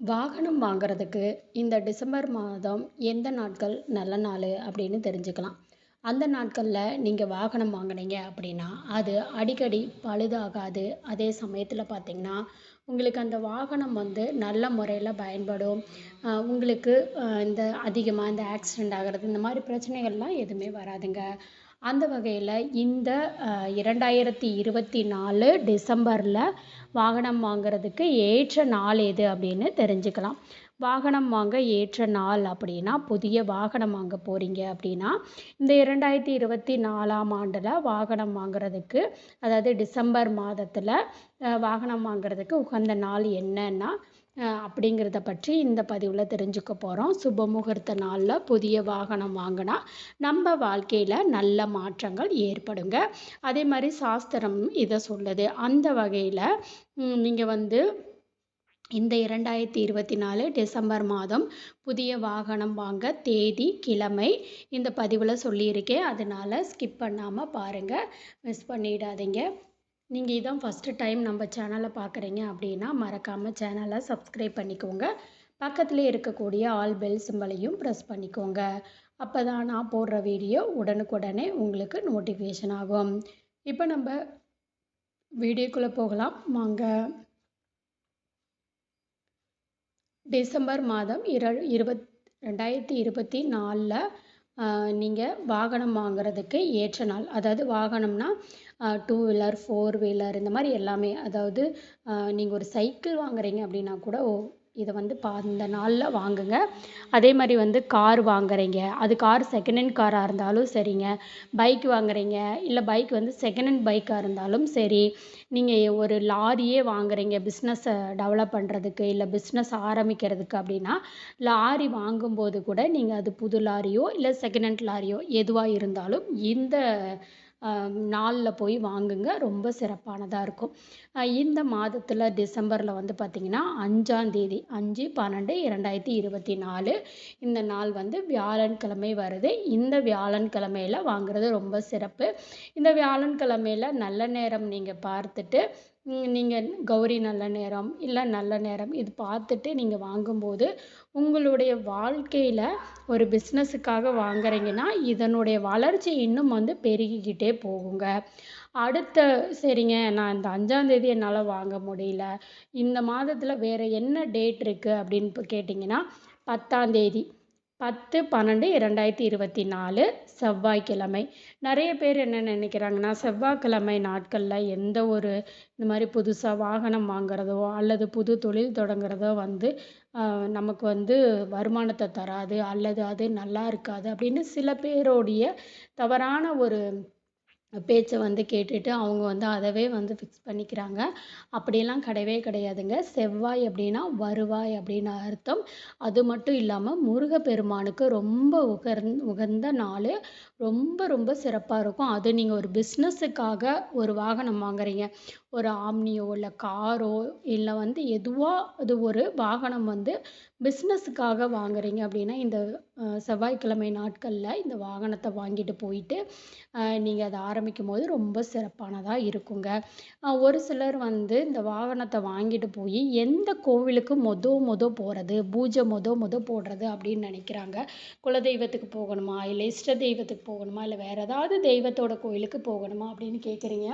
வாகனம் வாங்குறதுக்கு இந்த டிசம்பர் மாதம் எந்த நாட்கள் நல்ல நாள் அப்படின்னு தெரிஞ்சுக்கலாம். அந்த நாட்களில் நீங்கள் வாகனம் வாங்குனீங்க அப்படின்னா அது அடிக்கடி பழுதாகாது. அதே சமயத்தில் பார்த்தீங்கன்னா உங்களுக்கு அந்த வாகனம் வந்து நல்ல முறையில் பயன்படும். உங்களுக்கு இந்த அதிகமாக இந்த ஆக்சிடெண்ட் ஆகிறது இந்த மாதிரி பிரச்சனைகள்லாம் எதுவுமே வராதுங்க. அந்த வகையில் இந்த இரண்டாயிரத்தி இருபத்தி நாலு டிசம்பரில் வாகனம் வாங்குறதுக்கு ஏற்ற நாள் எது அப்படின்னு தெரிஞ்சுக்கலாம். வாகனம் வாங்க ஏற்ற நாள் அப்படின்னா புதிய வாகனம் வாங்க போகிறீங்க அப்படின்னா இந்த இரண்டாயிரத்தி இருபத்தி நாலாம் ஆண்டில் வாகனம் வாங்குறதுக்கு அதாவது டிசம்பர் மாதத்தில் வாகனம் வாங்குறதுக்கு உகந்த நாள் என்னன்னா அப்படிங்கிறத பற்றி இந்த பதிவில் தெரிஞ்சுக்க போகிறோம் சுப முகூர்த்த நாளில் புதிய வாகனம் வாங்கினா நம்ம வாழ்க்கையில் நல்ல மாற்றங்கள் ஏற்படுங்க. அதே மாதிரி சாஸ்திரம் இதை சொல்லுது. அந்த வகையில் நீங்கள் வந்து இந்த இரண்டாயிரத்தி இருபத்தி நாலு டிசம்பர் மாதம் புதிய வாகனம் வாங்க தேதி கிழமை இந்த பதிவில் சொல்லியிருக்கேன். அதனால் ஸ்கிப் பண்ணாமல் பாருங்கள் மிஸ் பண்ணிடாதீங்க. நீங்கள் இதான் ஃபஸ்ட்டு டைம் நம்ம சேனலை பார்க்குறீங்க அப்படின்னா மறக்காமல் சேனலை சப்ஸ்கிரைப் பண்ணிக்கோங்க. பக்கத்தில் இருக்கக்கூடிய ஆல் பெல் சிம்பலையும் ப்ரெஸ் பண்ணிக்கோங்க. அப்போ தான் நான் போடுற வீடியோ உடனுக்குடனே உங்களுக்கு நோட்டிஃபிகேஷன் ஆகும். இப்போ நம்ம வீடியோக்குள்ளே போகலாம். வாங்க. டிசம்பர் மாதம் இர இருபத் ரெண்டாயிரத்தி இருபத்தி நாலில் நீங்கள் வாகனம் வாங்குறதுக்கு ஏற்ற நாள். அதாவது வாகனம்னா டூ வீலர் ஃபோர் வீலர் இந்த மாதிரி எல்லாமே. அதாவது நீங்கள் ஒரு சைக்கிள் வாங்குறீங்க அப்படின்னா கூட ஓ இதை வந்து பா இந்த நாளில் வாங்குங்க. அதே மாதிரி வந்து கார் வாங்குறீங்க. அது கார் செகண்ட் ஹேண்ட் காராக இருந்தாலும் சரிங்க. பைக் வாங்குறீங்க. இல்லை பைக் வந்து செகண்ட் ஹேண்ட் பைக்காக இருந்தாலும் சரி நீங்கள் ஒரு லாரியே வாங்குறீங்க. பிஸ்னஸை டெவலப் பண்ணுறதுக்கு இல்லை பிஸ்னஸ் ஆரம்பிக்கிறதுக்கு அப்படின்னா லாரி வாங்கும்போது கூட நீங்கள் அது புது லாரியோ இல்லை செகண்ட் ஹேண்ட் லாரியோ எதுவாக இருந்தாலும் இந்த நாளில் போய் வாங்குங்க. ரொம்ப சிறப்பானதாக இருக்கும். இந்த மாதத்தில் டிசம்பரில் வந்து பார்த்திங்கன்னா அஞ்சாந்தேதி அஞ்சு பன்னெண்டு இரண்டாயிரத்தி இருபத்தி நாலு இந்த நாள் வந்து வியாழன்கிழமை வருது. இந்த வியாழன்கிழமையில் வாங்குறது ரொம்ப சிறப்பு. இந்த வியாழன்கிழமையில் நல்ல நேரம் நீங்கள் பார்த்துட்டு நீங்கள் கௌரி நல்ல நேரம் இல்லை நல்ல நேரம் இது பார்த்துட்டு நீங்கள் வாங்கும்போது உங்களுடைய வாழ்க்கையில் ஒரு பிஸ்னஸுக்காக வாங்குறீங்கன்னா இதனுடைய வளர்ச்சி இன்னும் வந்து பெருகிக்கிட்டே போகுங்க. அடுத்த சரிங்க நான் இந்த அஞ்சாந்தேதி என்னால் வாங்க முடியல. இந்த மாதத்தில் வேறு என்ன டேட் இருக்குது அப்படின்னு கேட்டிங்கன்னா பத்தாந்தேதி பத்து பன்னெண்டு இரண்டாயிரத்தி இருபத்தி நாலு செவ்வாய்க்கிழமை. நிறைய பேர் என்ன நினைக்கிறாங்கன்னா செவ்வாய்க்கிழமை நாட்களில் எந்த ஒரு இந்த மாதிரி புதுசாக வாகனம் வாங்குறதோ அல்லது புது தொழில் தொடங்குறதோ வந்து நமக்கு வந்து வருமானத்தை தராது அல்லது அது நல்லா இருக்காது அப்படின்னு சில பேருடைய தவறான ஒரு பேச்சை வந்து கேட்டுட்டு அவங்க வந்து அதவே வந்து ஃபிக்ஸ் பண்ணிக்கிறாங்க. அப்படியெல்லாம் கிடையவே கிடையாதுங்க. செவ்வாய் அப்படின்னா வருவாய் அப்படின்னு அர்த்தம். அது மட்டும் இல்லாமல் முருகப்பெருமானுக்கு ரொம்ப உகர் உகந்த நாள். ரொம்ப ரொம்ப சிறப்பாக இருக்கும். அது நீங்கள் ஒரு பிஸ்னஸுக்காக ஒரு வாகனம் வாங்குறீங்க. ஒரு ஆம்னியோ இல்லை காரோ இல்லை வந்து எதுவாக அது ஒரு வாகனம் வந்து பிஸ்னஸுக்காக வாங்குறீங்க அப்படின்னா இந்த செவ்வாய்க்கிழமை நாட்களில் இந்த வாகனத்தை வாங்கிட்டு போயிட்டு நீங்கள் அதை ஆரம்பிக்கும் போது ரொம்ப சிறப்பானதாக இருக்குங்க. ஒரு சிலர் வந்து இந்த வாகனத்தை வாங்கிட்டு போய் எந்த கோவிலுக்கு மொத மொத போகிறது பூஜை மொத மொத போடுறது அப்படின்னு நினைக்கிறாங்க. குலதெய்வத்துக்கு போகணுமா இல்லை இஷ்ட தெய்வத்துக்கு போகணுமா இல்லை வேறு ஏதாவது தெய்வத்தோட கோயிலுக்கு போகணுமா அப்படின்னு கேட்குறீங்க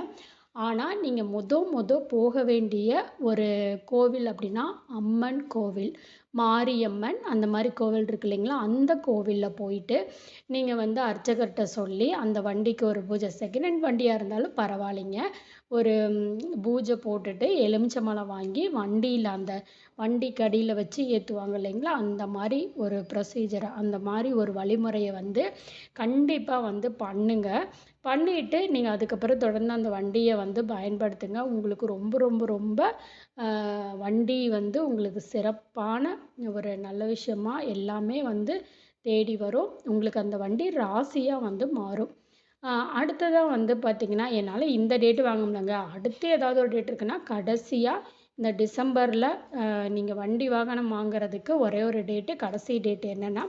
ஆனால் நீங்கள் மொதல் மொதல் போக வேண்டிய ஒரு கோவில் அப்படின்னா அம்மன் கோவில் மாரியம்மன் அந்த மாதிரி கோவில் இருக்கு இல்லைங்களா? அந்த கோவிலில் போயிட்டு நீங்கள் வந்து அர்ச்சகர்கிட்ட சொல்லி அந்த வண்டிக்கு ஒரு பூஜை செகண்ட் ஹேண்ட் வண்டியாக இருந்தாலும் பரவாயில்லைங்க. ஒரு பூஜை போட்டுட்டு எலுமிச்சம்பழம் வாங்கி வண்டியில் அந்த வண்டிக்கு அடியில் வச்சு ஏற்றுவாங்க இல்லைங்களா? அந்த மாதிரி ஒரு ப்ரொசீஜரை அந்த மாதிரி ஒரு வழிமுறையை வந்து கண்டிப்பாக வந்து பண்ணுங்கள் பண்ணிவிட்டு நீங்கள் அதுக்கப்புறம் தொடர்ந்து அந்த வண்டியை வந்து பயன்படுத்துங்க. உங்களுக்கு ரொம்ப ரொம்ப ரொம்ப வண்டி வந்து உங்களுக்கு சிறப்பான ஒரு நல்ல விஷயமா எல்லாமே வந்து தேடி வரும். உங்களுக்கு அந்த வண்டி ராசியாக வந்து மாறும். அடுத்ததாக வந்து பார்த்திங்கன்னா என்னால் இந்த டேட்டு வாங்க முடியலங்க. அடுத்து ஏதாவது ஒரு டேட் இருக்குன்னா கடைசியாக இந்த டிசம்பரில் நீங்கள் வண்டி வாகனம் வாங்குறதுக்கு ஒரே ஒரு டேட்டு கடைசி டேட் என்னென்னா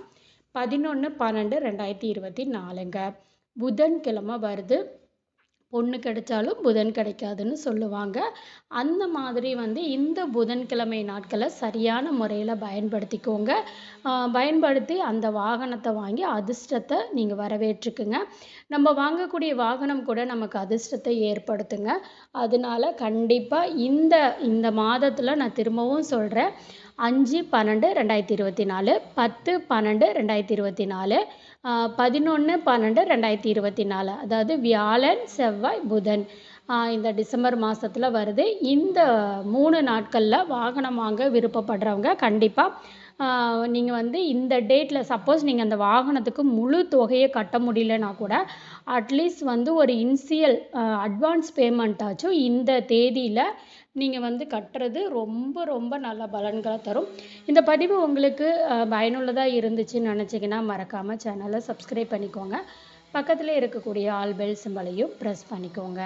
பதினொன்று பன்னெண்டு ரெண்டாயிரத்தி இருபத்தி நாலுங்க. புதன்கிழமை வருது. பொண்ணு கிடைச்சாலும் புதன் கிடைக்காதுன்னு சொல்லுவாங்க. அந்த மாதிரி வந்து இந்த புதன்கிழமை நாட்களை சரியான முறையில் பயன்படுத்திக்கோங்க. பயன்படுத்தி அந்த வாகனத்தை வாங்கி அதிர்ஷ்டத்தை நீங்கள் வரவேற்றுக்குங்க. நம்ம வாங்கக்கூடிய வாகனம் கூட நமக்கு அதிர்ஷ்டத்தை ஏற்படுத்துங்க. அதனால கண்டிப்பாக இந்த இந்த மாதத்தில் நான் திரும்பவும் சொல்கிறேன் அஞ்சு பன்னெண்டு ரெண்டாயிரத்தி இருபத்தி நாலு பத்து பன்னெண்டு ரெண்டாயிரத்தி இருபத்தி நாலு பதினொன்று பன்னெண்டு ரெண்டாயிரத்தி இருபத்தி நாலு. அதாவது வியாழன் செவ்வாய் புதன். இந்த டிசம்பர் மாதத்தில் வருது. இந்த மூணு நாட்களில் வாகனம் வாங்க விருப்பப்படுறவங்க கண்டிப்பாக நீங்கள் வந்து இந்த டேட்டில் சப்போஸ் நீங்கள் அந்த வாகனத்துக்கு முழு தொகையை கட்ட முடியலனா கூட அட்லீஸ்ட் வந்து ஒரு இன்சியல் அட்வான்ஸ் பேமெண்ட்டாச்சும் இந்த தேதியில் நீங்கள் வந்து கட்டுறது ரொம்ப ரொம்ப நல்ல பலன்களை தரும். இந்த பதிவு உங்களுக்கு பயனுள்ளதாக இருந்துச்சுன்னு நினச்சிங்கன்னா மறக்காமல் சேனலை சப்ஸ்கிரைப் பண்ணிக்கோங்க. பக்கத்தில் இருக்கக்கூடிய ஆல் பெல் சிம்பலையும் ப்ரெஸ் பண்ணிக்கோங்க.